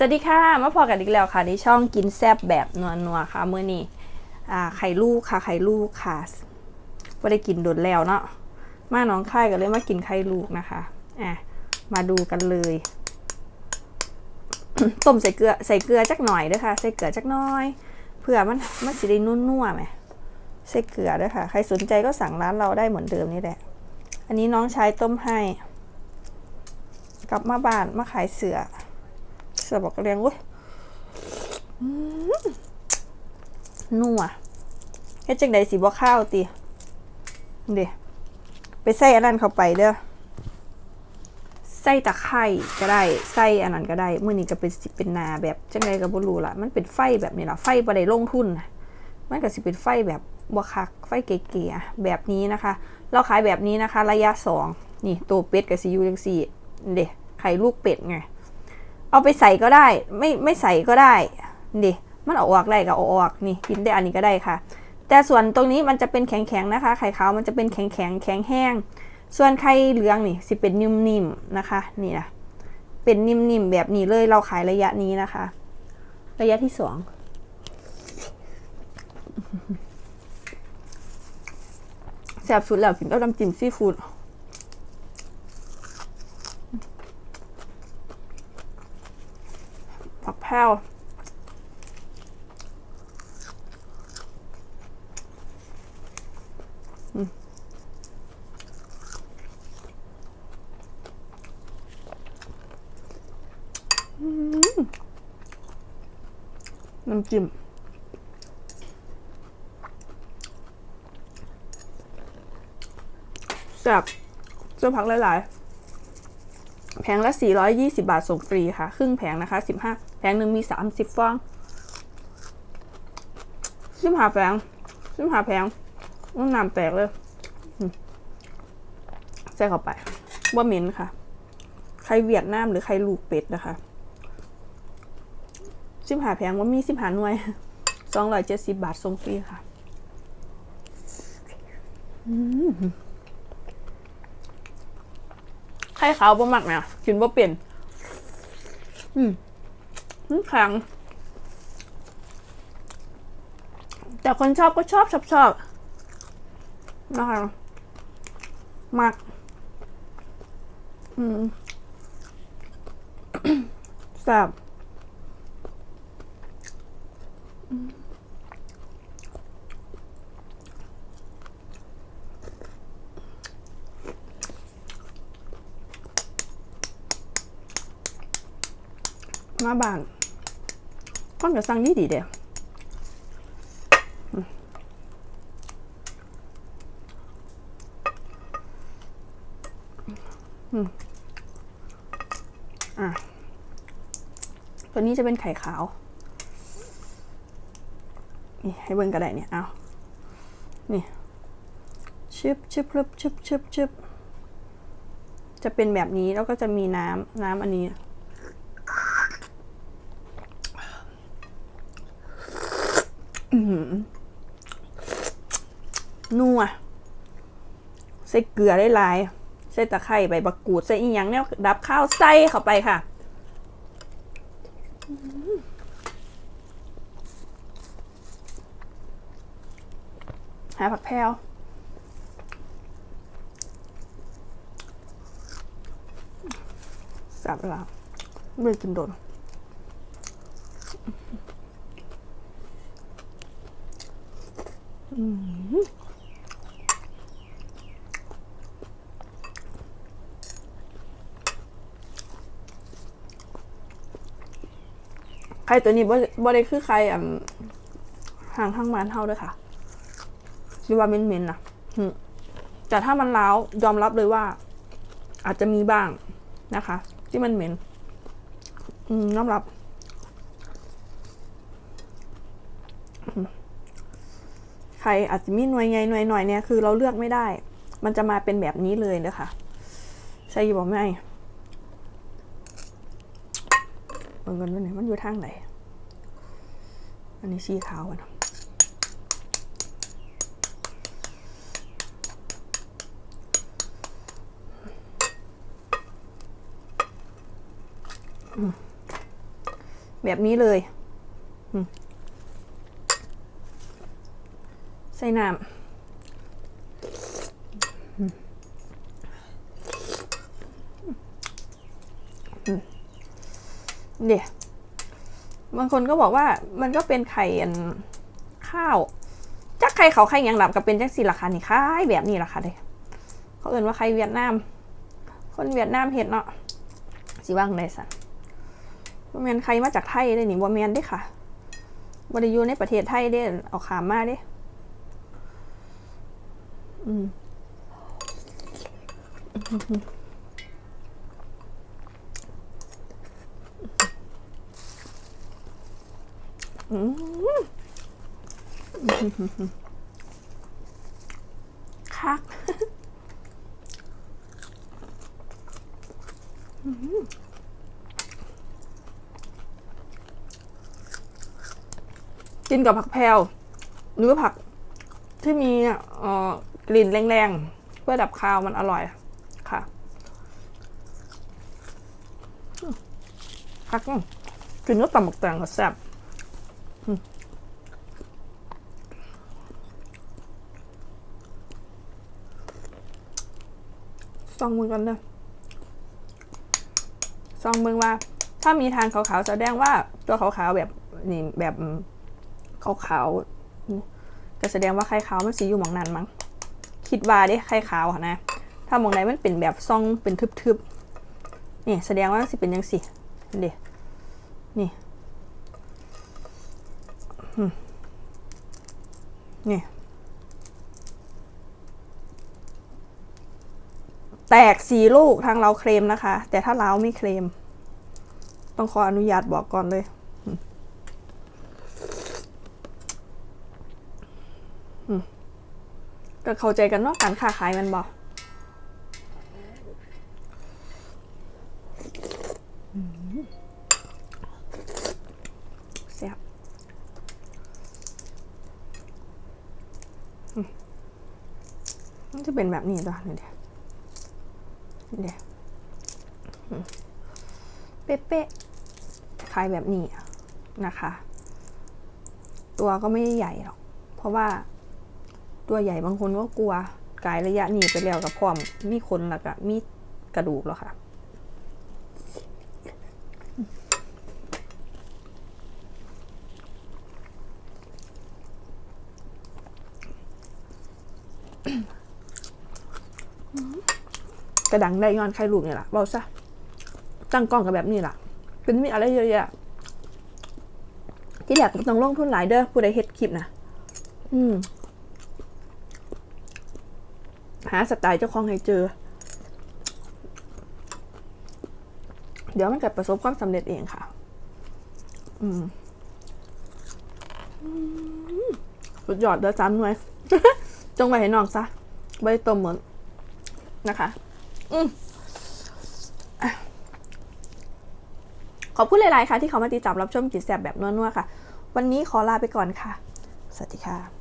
สวัสดีค่ะ มาพอกันอีกแล้วค่ะในช่องกินแซบแบบนัวๆค่ะเมื้อนี้ไข่ลูกค่ะ ไข่ลูกค่ะว่าได้กินโดนแล้วเนาะมาน้องค่กันเลยมากินไข่ลูกนะคะอะมาดูกันเลย ต้มใส่เกลือใส่เกลือจักหน่อยด้วยค่ะ ใส่เกลือจักน้อย เพื่อมันมันสิได้นุ่มๆไหมใส่เกลือด้วยค่ะ ใครสนใจก็สั่งร้านเราได้เหมือนเดิมนี่แหละ อันนี้น้องชายต้มให้ กลับมาบ้านมาขายเสือ สือบอกเรียงเว้ยอืมนัวเฮ็ดจังใดสิบ่ข้าวติเด้ไปใส่อันนั้นเข้าไปเด้อใส่ตะไคร่ก็ได้ใส่อันนั้นก็ได้มื้อนี้ก็เป็นสิเป็นนาแบบจังใดก็บ่รู้ล่ะ มันเป็นไฟแบบนี้ล่ะไฟบ่ได้ลงทุนนะมันก็สิเป็นไฟแบบบ่คักไฟเก๋ๆอะแบบนี้นะคะ เราขายแบบนี้นะคะ ระยะสองนี่ตัวเป็ดกับซียูจังสี่เด็ไข่ลูกเป็ดไง เอาไปใส่ก็ได้ ไม่ไม่ใส่ก็ได้ด็มันออกได้ก็เออกนี่กินได้อันนี้ก็ได้ค่ะ แต่ส่วนตรงนี้มันจะเป็นแข็งๆนะคะ ไข่ขาวมันจะเป็นแข็งๆแข็งแห้ง ส่วนไข่เหลืองนี่สิเป็นนิ่มๆนะคะ นี่นะเป็นนิ่มๆแบบนี้เลยเราขายระยะนี้นะคะ ระยะที่สองแซ่บสุดแล้วกินกับน้ำจิ้มซีฟู้ด แพรวน้ำจิ้มแซ่บเสื้อพักหลาย ๆ แผงละ 420 บาทส่งฟรีค่ะ ครึ่งแผงนะคะ 15 แผงหนึ่งมี30ฟองสิบหาแผงสิบหาแผงน้ำน้ำแตกเลยใส่เข้าไปว่าเหม็นค่ะ ใครเวียดนามหรือใครลูกเป็ดนะคะสิบหาแผงว่ามีสิบหาหน่วย270บาทส่งฟรีค่ะไข่ขาวบ่มักเนี่ยกินบ่เปลี่ยน อืม แข็ง แต่คนชอบก็ชอบชอบชอบนะคะมักอืมแซ่บมาบ้าน คนก็สั่งดีดีเด้ออืมอืมอะ ตัวนี้จะเป็นไข่ขาว นี่ให้เบิ่งกระไดเนี่ย เอานี่ ชึบชึบชึบชึบชึบชึบจะเป็นแบบนี้แล้วก็จะมีน้ำน้ำอันนี้ อื้อหือ นัวใส่เกลือได้ลายใส่ตะไคร้ใบบักกูด ใส่อีหยังเนี่ยดับข้าวใส่เข้าไปค่ะอื้อหือหาผักแพรวสับแล้วไม่กินโดน ไข่ตัวนี้บ่บ่ได้คือไข่อ่ำห่างทางบ้านเท่าด้วยค่ะที่ว่าเม้นๆนะแต่ถ้ามันล้าวยอมรับเลยว่า อาจจะมีบ้างนะคะ ที่มันเหม็นอืมยอมรับอืม ไข่อาจจะมีหน่วยใหญ่หน่วยหน่อยเนี่ยคือเราเลือกไม่ได้ มันจะมาเป็นแบบนี้เลยนะคะใช่บอกไม่เบิ่งกันว่าไหนมันอยู่ทางไหนอันนี้สีขาวอะเนาะแบบนี้เลยอืม ใส่น้ำเดี๋ยวบางคนก็บอกว่ามันก็เป็นไข่ข้าวจักไข่เขาไข่ยังหลับกับเป็นจักสีราคานี่ค่ายแบบนี้ราคาเลยเขาเอ่นว่าไข่เวียดนาม คนเวียดนามเห็ดเนาะสิว่างได้สันบ่แมนใครมาจากไทยได้นี่บ่แมนได้ค่ะบ่ได้อยู่ในประเทศไทยได้เอาขามมาเด้ อืมอืมคักกินกับผักแพรวหรือผักที่มีเอ่อ กลิ่นแรงๆ เพื่อดับคาวมันอร่อยค่ะอืมผักกินก็ตำบักแตงก็แซ่บซองมือกันเด้อซองมือว่า ถ้ามีทางขาวๆแสดงว่าตัวขาวๆแบบนี่แบบขาวๆนี่ก็แสดงว่าไข่ขาวมันสีอยู่หมองนั้นมั้ง คิดว่าเด้ไข่ขาวอะนะ ถ้ามองไหนมันเป็นแบบซองเป็นทึบๆนี่แสดงว่าสิเป็นยังสิเดี๋ยนี่นี่ แตกสีลูกทางเราเคลมนะคะ แต่ถ้าเราไม่เคลม ต้องขออนุญาตบอกก่อนเลยอืมอืม ก็เข้าใจกันเนาะการค้าขายมันบอกแซ่บมันจะเป็นแบบนี้ตัวนี่เดียวเดี๋ยวเป๊ะๆคลายแบบนี้นะคะ ตัวก็ไม่ใหญ่หรอก เพราะว่า ตัวใหญ่บางคนก็กลัวกายระยะหนีไปแล้วกับพร้อม มีคนแล้วก็มีกระดูกแล้วค่ะ กระดังได้ย้อนไข่ลูกนี่แหละเบาซะตั้งกล้องกับแบบนี้ล่ะ เป็นมีอะไรเยอะแยะที่แหลกต้องลงทุนหลายเด้อผู้ใดเฮ็ดคลิปนะอืม หาสไตล์เจ้าของให้เจอ เดี๋ยวมันจะประสบความสำเร็จเองค่ะ อืมสุดยอดเด้อจำหน่วย จงไว้ให้น้องซะใบต้มเหมือนนะคะ อืมขอบคุณหลาย ๆ ค่ะ ที่เขามาติดตามรับชมกิจแสบแบบนัว ๆ ค่ะ วันนี้ขอลาไปก่อนค่ะ สวัสดีค่ะ